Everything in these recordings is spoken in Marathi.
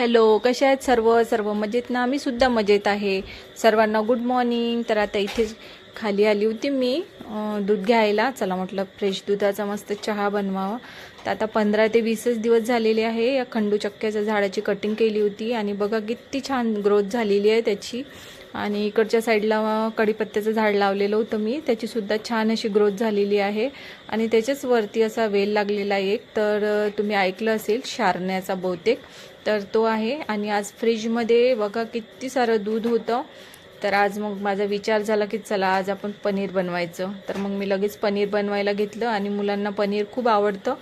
हॅलो कशा आहेत सर्व? सर्व मजेत ना? मी सुद्धा मजेत आहे. सर्वांना गुड मॉर्निंग तर आता इथे खाली आली होती मी. दूध घ्यायला. चला म्हटलं फ्रेश दुधाचा मस्त चहा बनवावा. तर आता पंधरा ते वीसच दिवस झालेले आहे. या खंडू चक्क्याच्या झाडाची कटिंग केली होती. आणि बघा किती छान ग्रोथ झालेली आहे त्याची. आणि इकडच्या साईडला कढीपत्त्याचं झाड लावलेलं होतं मी. त्याचीसुद्धा छान अशी ग्रोथ झालेली आहे. आणि त्याच्याच वरती असा वेल लागलेला एक. तर तुम्ही ऐकलं असेल शारण्याचा बहुतेक. तर तो आहे. आणि आज फ्रीजमध्ये बघा किती सारं दूध होतं. तर आज मग माझा विचार झाला की चला आज आपण पनीर बनवायचं. तर मग मी लगेच पनीर बनवायला घेतलं आणि मुलांना पनीर खूप आवडतं.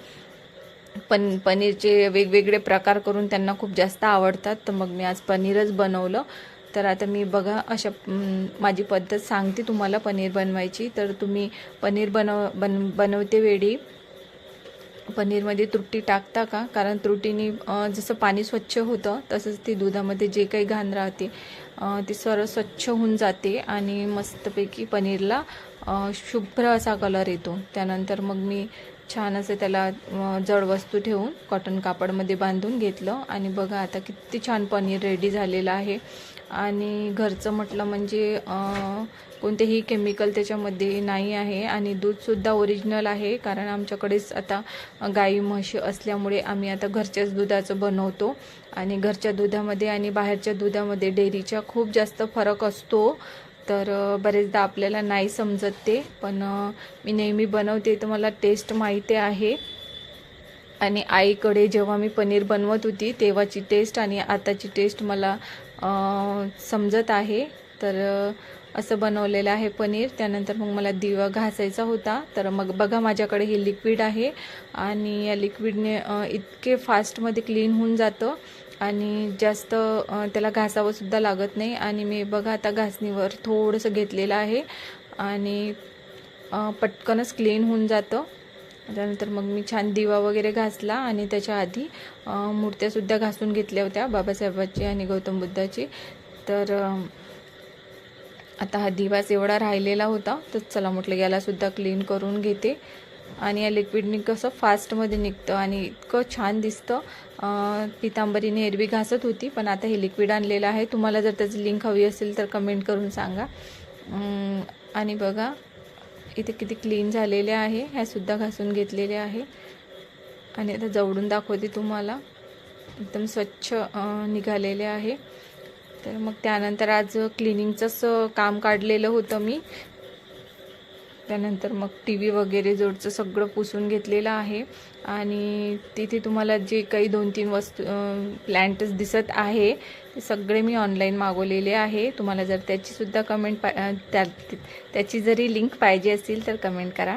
पण पनीरचे वेगवेगळे प्रकार करून त्यांना खूप जास्त आवडतात. तर मग मी आज पनीरच बनवलं. तर आता मी बघा अशा माझी पद्धत सांगते तुम्हाला पनीर बनवायची. तर तुम्ही पनीर बनव बन बनवते वेळी पनीरमध्ये त्रुटी टाकता का? कारण त्रुटीने जसं पाणी स्वच्छ होतं तसंच ती दुधामध्ये जे काही घाण राहते ती सर्व स्वच्छ होऊन जाते आणि मस्तपैकी पनीरला शुभ्र असा कलर येतो. त्यानंतर मग मी छान असं त्याला जड वस्तू ठेवून कॉटन कापडमध्ये बांधून घेतलं. आणि बघा आता किती छान पनीर रेडी झालेलं आहे. आणि घरचं म्हटलं म्हणजे कोणतेही केमिकल त्याच्यामध्ये नाही आहे आणि दूधसुद्धा ओरिजिनल आहे. कारण आमच्याकडेच आता गाई म्हशी असल्यामुळे आम्ही आता घरच्याच दुधाचं बनवतो. आणि घरच्या दुधामध्ये आणि बाहेरच्या दुधामध्ये डेअरीच्या खूप जास्त फरक असतो. तर बरेचदा आपल्याला नाही समजत ते. पण मी नेहमी बनवते तर मला टेस्ट माहिती आहे. आणि आईकडे जेव्हा मी पनीर बनवत होती तेव्हाची टेस्ट आणि आताची टेस्ट मला समजत आहे. तर असं बनवलेलं आहे पनीर. त्यानंतर मग मला दिवा घासायचा होता. तर मग बघा माझ्याकडे हे लिक्विड आहे. आणि या लिक्विडने इतके फास्टमध्ये क्लीन होऊन जातं. आणि जास्त त्याला घासावंसुद्धा लागत नाही. आणि मी बघा आता घासणीवर थोडंसं घेतलेलं आहे. आणि पटकनच क्लीन होऊन जातं. त्यानंतर मग मी छान दिवा वगैरे घासला आणि त्याच्या आधी मूर्त्यासुद्धा घासून घेतल्या होत्या बाबासाहेबाची आणि गौतम बुद्धाची. तर आता हा दिवास एवढा राहिलेला होता तर चला म्हटलं यालासुद्धा क्लीन करून घेते. आणि या लिक्विडनी कसं फास्टमध्ये निघतं आणि इतकं छान दिसतं. पितांबरीने एरवी घासत होती पण आता हे लिक्विड आणलेलं आहे. तुम्हाला जर त्याची लिंक हवी असेल तर कमेंट करून सांगा. आणि बघा इथे किती क्लीन झालेले आहे ह्यासुद्धा घासून घेतलेले आहे. आणि आता जवळून दाखवते तुम्हाला. एकदम स्वच्छ निघालेले आहे. तर मग त्यानंतर आज क्लिनिंगचंच काम काढलेलं होतं मी. त्यानंतर मग टी व्ही वगैरे जोडचं सगळं पुसून घेतलेलं आहे. आणि तिथे तुम्हाला जे काही दोन तीन वस्तू प्लॅन्टच दिसत आहे ते सगळे मी ऑनलाईन मागवलेले आहे. तुम्हाला जर त्याचीसुद्धा कमेंट पा त्या त्याची जरी लिंक पाहिजे असेल तर कमेंट करा.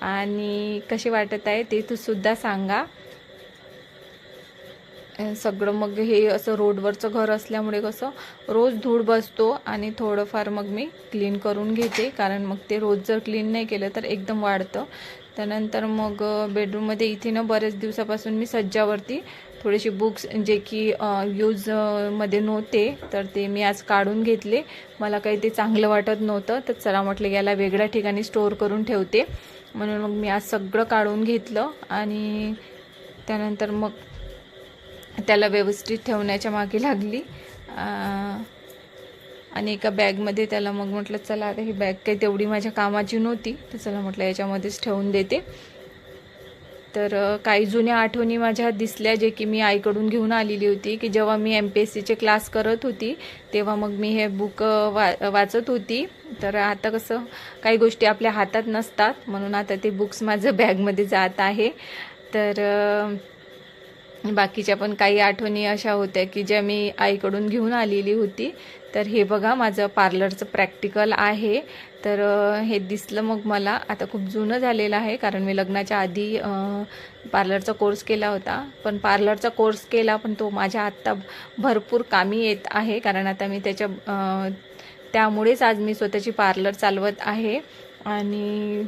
आणि कसे वाटत आहे ते तू सुद्धा सांगा. सगळं मग हे असं रोडवरचं घर असल्यामुळे कसं रोज धूळ बसतो आणि थोडंफार मग मी क्लीन करून घेते. कारण मग ते रोज जर क्लीन नाही केलं तर एकदम वाढतं. त्यानंतर मग बेडरूममध्ये इथे ना बऱ्याच दिवसापासून मी सज्जावरती थोडेसे बुक्स जे की यूजमध्ये नव्हते तर ते मी आज काढून घेतले. मला काही ते चांगलं वाटत नव्हतं तर चला म्हटलं याला वेगळ्या ठिकाणी स्टोअर करून ठेवते. म्हणून मग मी आज सगळं काढून घेतलं आणि त्यानंतर मग त्याला व्यवस्थित ठेवण्याच्या मागे लागली. आणि एका बॅगमध्ये त्याला मग म्हटलं चला आता ही बॅग काही तेवढी माझ्या कामाची नव्हती तर चला म्हटलं याच्यामध्येच ठेवून देते. तर काही जुन्या आठवणी माझ्या दिसल्या जे की मी आईकडून घेऊन आलेली होती की जेव्हा मी एम पी एस सीचे क्लास करत होती तेव्हा मग मी हे बुक वा वाचत होती. तर आता कसं काही गोष्टी आपल्या हातात नसतात म्हणून आता ते बुक्स माझं बॅगमध्ये जात आहे. तर बाकीच्या पण काही आठवणी अशा होत्या की ज्या मी आईकडून घेऊन आलेली होती. तर हे बघा माझं पार्लरचं प्रॅक्टिकल आहे. तर हे दिसलं मग मला. आता खूप जुनं झालेलं आहे कारण मी लग्नाच्या आधी पार्लरचा कोर्स केला होता. पण पार्लरचा कोर्स केला पण तो माझ्या आत्ता भरपूर कामी येत आहे. कारण आता मी त्याच्या त्यामुळेच आज मी स्वतःची पार्लर चालवत आहे. आणि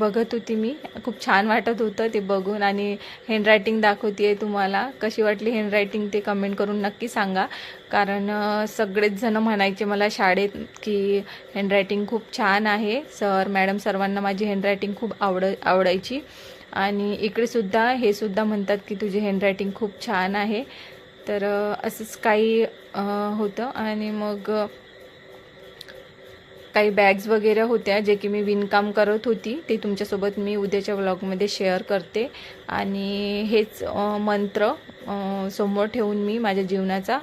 बघत होती मी. खूप छान वाटत होतं ते बघून आणि हँडरायटिंग दाखवते तुम्हाला. कशी वाटली हँडरायटिंग ते कमेंट करून नक्की सांगा. कारण सगळेच जण म्हणायचे मला शाळेत की हँडरायटिंग खूप छान आहे. सर मॅडम सर्वांना माझी हँडरायटिंग खूप आवड आवडायची. आणि इकडे सुद्धा हे सुद्धा म्हणतात की तुझी हँडरायटिंग खूप छान आहे. तर असंच काही होतं. आणि मग काही बॅग्स वगैरे होत्या जे की मी विणकाम करत होती. ते तुमच्यासोबत मी उद्याच्या व्लॉगमध्ये शेअर करते. आणि हेच मंत्र समोर ठेवून मी माझ्या जीवनाचा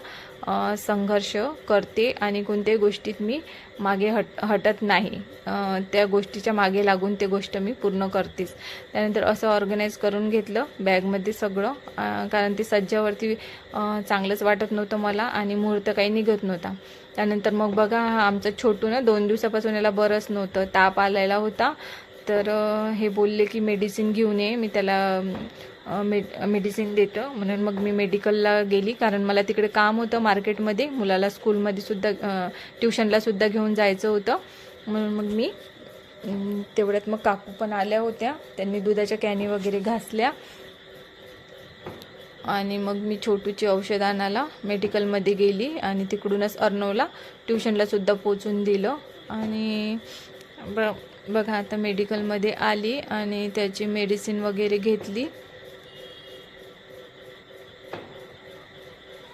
संघर्ष करते आणि कोणत्याही गोष्टीत मी मागे हट हटत नाही. त्या गोष्टीच्या मागे लागून ते गोष्ट मी पूर्ण करतेच. त्यानंतर असं ऑर्गनाईज करून घेतलं बॅगमध्ये सगळं कारण ते सज्जावरती चांगलंच वाटत नव्हतं मला आणि मुहूर्त काही निघत नव्हता. त्यानंतर मग बघा हा आमचा छोटू ना दोन दिवसापासून याला बरंच नव्हतं. ताप आलेला होता. तर हे बोलले की मेडिसिन घेऊन ये मी त्याला मेड मेडिसिन देतं. म्हणून मग मी मेडिकलला गेली कारण मला तिकडे काम होतं मार्केटमध्ये मुलाला स्कूलमध्ये सुद्धा ट्युशनला सुद्धा घेऊन जायचं होतं. म्हणून मग मी तेवढ्यात मग काकू पण आल्या होत्या. त्यांनी दुधाच्या कॅनी वगैरे घासल्या. आणि मग मी छोटूची औषध आणायला मेडिकलमध्ये गेली आणि तिकडूनच अर्णवला ट्युशनलासुद्धा पोचून दिलं. आणि ब बघा आता मेडिकलमध्ये आली आणि त्याची मेडिसिन वगैरे घेतली.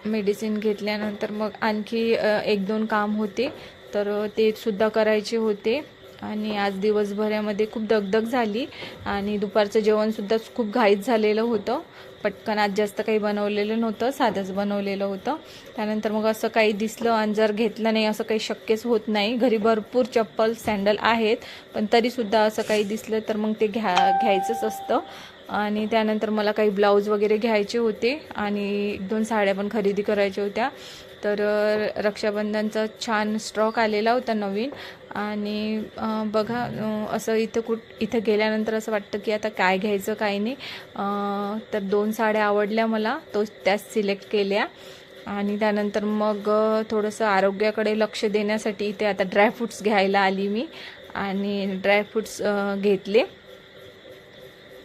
मेडिसिन घेतल्यानंतर मग आणखी एक दोन काम होते. तर ते सुद्धा करायचे होते. आणि आज दिवसभरामध्ये खूप दगदग झाली. आणि दुपारचं जेवणसुद्धा खूप घाईत झालेलं होतं. पटकन आज जास्त काही बनवलेलं नव्हतं साधंच बनवलेलं होतं. त्यानंतर मग असं काही दिसलं आणि जर घेतलं नाही असं काही शक्यच होत नाही. घरी भरपूर चप्पल सँडल आहेत पण तरीसुद्धा असं काही दिसलं तर मग ते घ्या घ्यायचंच असतं. आणि त्यानंतर मला काही ब्लाऊज वगैरे घ्यायचे होते आणि एक दोन साड्या पण खरेदी करायच्या होत्या. तर रक्षाबंधनचा छान स्ट्रॉक आलेला होता नवीन. आणि बघा असं इथं कुठ इथं गेल्यानंतर असं वाटतं की आता काय घ्यायचं काय नाही. तर दोन साड्या आवडल्या मला तो त्याच सिलेक्ट केल्या. आणि त्यानंतर मग थोडंसं आरोग्याकडे लक्ष देण्यासाठी इथे आता ड्रायफ्रूट्स घ्यायला आली मी. आणि ड्रायफ्रूट्स घेतले.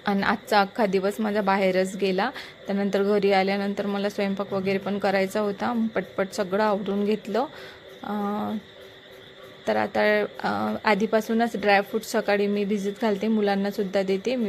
आणि आजचा अख्खा दिवस माझा बाहेरच गेला. त्यानंतर घरी आल्यानंतर मला स्वयंपाक वगैरे पण करायचा होता. पटपट सगळं आवरून घेतलं. तर आता आधीपासूनच ड्रायफ्रूट सकाळी मी भिजत घालते. मुलांनासुद्धा देते. मी